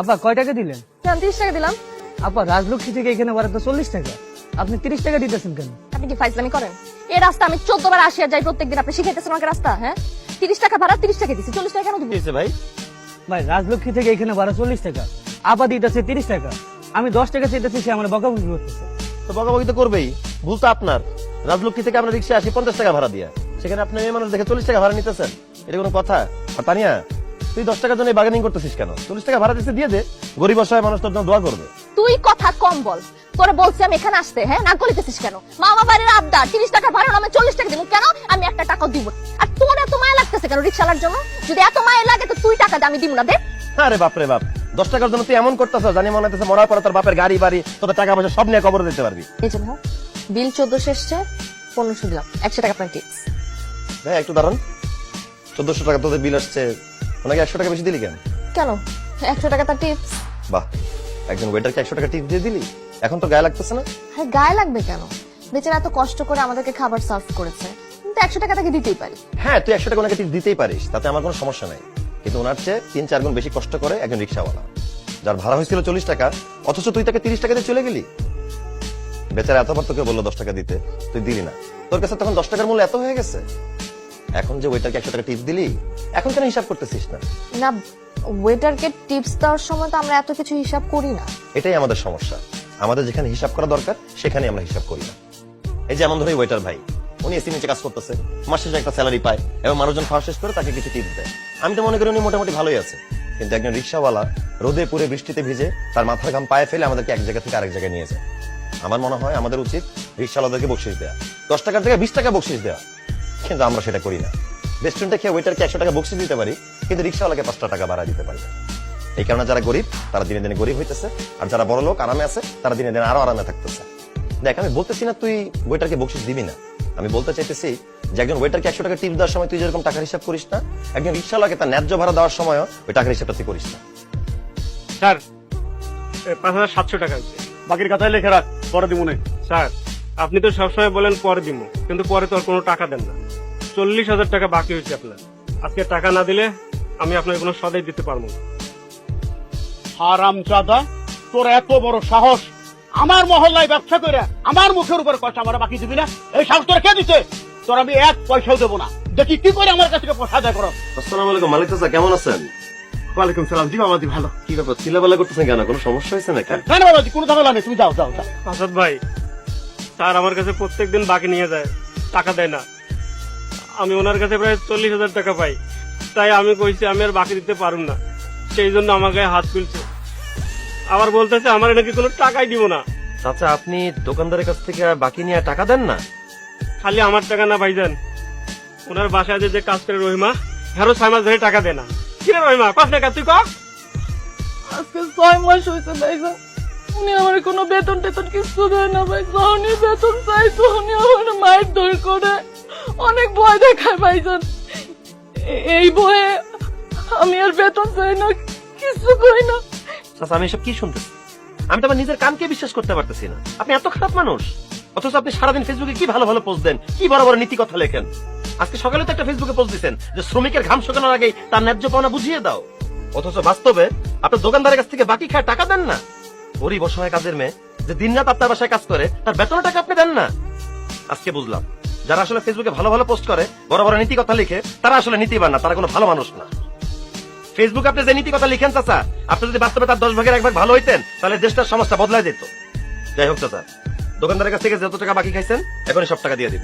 আপা কয় টাকা দিলেন? তিরিশ টাকা দিলাম। আপা রাজলক্ষ্মী থেকে এখানে ভাড়া তো চল্লিশ টাকা? আপনি তিরিশ টাকা দিতেছেন কেন? আপনি কি ফাইজলামি করেন? এই রাস্তা আমি চোদ্দ বার আসি আর যাই প্রত্যেকদিন আপনি শিখাইতেছেন আমাকে রাস্তা হ্যাঁ? তিরিশ টাকা ভাড়া তিরিশ টাকা দিচ্ছি চল্লিশ টাকা কেন দিব? দিয়েছে ভাই? ভাই রাজলক্ষ্মী থেকে এখানে ভাড়া চল্লিশ টাকা আপা দিতেছে তিরিশ টাকা। আমি দশ টাকা চাইতেছি সে আমার বকাবকি করতেছে। তো বকাবকি তো করবেই ভুল তো আপনার। রাজলক্ষ্মী থেকে আমরা রিক্সা আসি পঞ্চাশ টাকা ভাড়া দিয়া। সেখানে আপনি মেয়ে মানুষ দেখে চল্লিশ টাকা ভাড়া নিতেছেন এটা কোনো কথা? আর তানিয়া তুই দশ টাকার জন্য বার্গেনিং করতেছিস কেন? চল্লিশ টাকা ভাড়া দিতে দিয়ে দে। গরিব অসহায় মানুষ তোর জন্য দোয়া করবে। তুই কথা কম বল। তোরে বলছি আমি এখানে আসতে হ্যাঁ? না গলিতেছিস কেন? মামা বাড়ির আবদার তিরিশ টাকা ভাড়া আমি চল্লিশ টাকা দিব। কেন? আমি একটা টাকা দিব আর তোর এত মায়া লাগতেছে কেন রিক্সালার জন্য? যদি এত মায়া লাগে তো তুই টাকা দে আমি দিব না দে। আরে বাপ রে বাপ দশ টাকার জন্য তুই এমন করতেছ জানি মনে হচ্ছে মরার পরে তোর বাপের গাড়ি বাড়ি তোর টাকা পয়সা সব নিয়ে কবর দিতে পারবি। এই জন্য বিল চোদ্দশো এসছে পনেরোশো দিলাম। একশো টাকা আপনার টিপস ভাই একটু দাঁড়ান। চোদ্দশো টাকা তোদের বিল আসছে ওনাকে একশো টাকা বেশি দিলি কেন? কেন? একশো টাকা তার টিপস বাহ একজন ওয়েটারকে একশো টাকা টিপ দিয়ে দিলি? এখন তো গায়ে লাগতেছে না? হ্যাঁ গায়ে লাগবে কেন? বেচারা এত কষ্ট করে আমাদেরকে খাবার সার্ভ করেছে। কিন্তু একশো টাকা তাকে দিতেই পারি। হ্যাঁ তুই একশো টাকা ওনাকে টিপ দিতেই পারিস তাতে আমার কোনো সমস্যা নাই। কিন্তু ওনার চেয়ে তিন চার গুণ বেশি কষ্ট করে একজন রিক্সাওয়ালা। যার ভাড়া হয়েছিল চল্লিশ টাকা অথচ তুই তাকে তিরিশ টাকা দিয়ে চলে গেলি। বেচারা এতবার তোকে বলল দশ টাকা দিতে। তুই দিলি না। তোর কাছে তখন দশ টাকার মূল্য এত হয়ে গেছে? এখন যে ওইটাকে একশো টাকা টিপ দিলি এখন কেন হিসাব করতেছিস না? না ওয়েটারকে টিপস দেওয়ার সময় তো আমরা এত কিছু হিসাব করি না। এটাই আমাদের সমস্যা। আমাদের যেখানে হিসাব করা দরকার সেখানে আমরা হিসাব করি না। এই যে এমন ধরে ওয়েটার ভাই উনি এসি নিচে কাজ করতেছে মাস একটা স্যালারি পায় এবং মানুষজন খাওয়া শেষ করে তাকে কিছু টিপস দেয়। আমি তো মনে করি উনি মোটামুটি ভালোই আছে। কিন্তু একজন রিক্সাওয়ালা রোদে পুরে বৃষ্টিতে ভিজে তার মাথার ঘাম পায়ে ফেলে আমাদেরকে এক জায়গা থেকে আরেক জায়গায় নিয়ে যায়। আমার মনে হয় আমাদের উচিত রিক্সাওয়ালাদেরকে বকশিস দেওয়া দশ টাকার জায়গায় বিশ টাকা বকশিস দেওয়া কিন্তু আমরা সেটা করি না। রেস্টুরেন্টে খেয়ে ওয়েটারকে একশো টাকা বকশিস দিতে পারি, কিন্তু রিক্সাওয়ালাকে পাঁচটা টাকা ভাড়া দিতে পারি। এই কারণে যারা গরিব, তারা দিনে দিনে গরিব হইতেছে, আর যারা বড় লোক আরামে আছে, তারা দিনে দিনে আরও আরামে থাকতেছে। দেখ, আমি বলতেছি না তুই ওয়েটারকে বকশিস দিবি না। আমি বলতে চাইতেছি যে একজন ওয়েটারকে একশো টাকা টিপ দেওয়ার সময় তুই যেরকম টাকার হিসাব করিস না, একজন রিক্সাওয়ালাকে তার ন্যায্য ভাড়া দেওয়ার সময়ও ওই টাকার হিসাবটা তুই করিস না। স্যার পাঁচ হাজার সাতশো টাকা বাকির কথাই লিখে রাখ, পরে দিব স্যার। আপনি তো সবসময় বলেন পরে দিব কিন্তু পরে তো আর কোনো টাকা দেন না। চল্লিশ হাজার টাকা বাকি হয়েছে আপনার। আজকে টাকা না দিলে আমি আপনাকে কোনো সদাই দিতে পারব না। হারাম চাদা তোর এত বড় সাহস। আমার মহল্লায় ব্যবসা করে আমার মুখের উপর কথা আমার বাকি দিবি না? এই সাহস তোর কে দিছে? তোর আমি এক পয়সাও দেবো না। দেখি কি করে আমার কাছ থেকে পয়সা আদায় করো। আসসালামু আলাইকুম মালিক চাচা কেমন আছেন? ওয়ালাইকুম সালাম। জি মামাদি ভালো। কি ব্যাপার চিল্লাবেলা করতেছেন কেন? কোনো সমস্যা হয়েছে নাকি? না না বাবাজি কোনো ঝামেলা নেই তুমি যাও যাও যাও। আসাদ ভাই স্যার আমার কাছে প্রত্যেকদিন বাকি নিয়ে যায় টাকা দেয় না। আমি ওনার কাছে প্রায় চল্লিশ হাজার টাকা পাই। তাই আমি কইছি আমি আর বাকি দিতে পারুম না। সেই জন্য আমার গায়ে হাত তুলছে। আবার বলতেছে আমার নাকি কোনো টাকাই দিব না। চাচা আপনি দোকানদারের কাছ থেকে বাকি নিয়ে টাকা দেন না? খালি আমার টাকা না ভাইজান ওনার বাসায় যে কাজ করে রহিমা হ্যারো ছয় মাস ধরে টাকা দেয় না। কিরে রহিমা কস টাকা তুই কক আজকে ছয় মাস হয়েছে ভাইজান উনি আমার কোনো বেতন টেতন কিছু দেয় না ভাই। বেতন চাই আমার মায়ের করে। অনেক ভয় দেখায় ভাইজান। এই ভয়ে আমি আর বেতন চাই না, কিছু করি না। চাচা, আমি এসব কি আমি তো আমার নিজের কানকে বিশ্বাস করতে পারতেছি না। আপনি এত খারাপ মানুষ। অথচ আপনি সারাদিন ফেসবুকে কি ভালো ভালো পোস্ট দেন, কি বড় বড় নীতি কথা লেখেন? আজকে সকালে তো একটা ফেসবুকে পোস্ট দিচ্ছেন যে শ্রমিকের ঘাম শুকানোর আগেই তার ন্যায্য পাওনা বুঝিয়ে দাও। অথচ বাস্তবে আপনার দোকানদারের কাছ থেকে বাকি খায় টাকা দেন না। গরিব অসহায় কাজের মেয়ে যে দিনরাত আপনার বাসায় কাজ করে, তার বেতনের টাকা আপনি দেন না। আজকে বুঝলাম। যারা আসলে ফেসবুকে ভালো ভালো পোস্ট করে, বড় বড় নীতি কথা লিখে, তারা আসলে নীতিবান না, তারা কোনো ভালো মানুষ না। ফেসবুক আপনি যে নীতি কথা লিখেন, চাচা, আপনি যদি বাস্তবে তার দশ ভাগের এক ভাগ ভালো হইতেন, তাহলে দেশটার সমস্যা বদলাই যেত যাই হোক, চাচা, দোকানদারের কাছ থেকে যত টাকা বাকি খাইছেন, এখনই সব টাকা দিয়ে দিন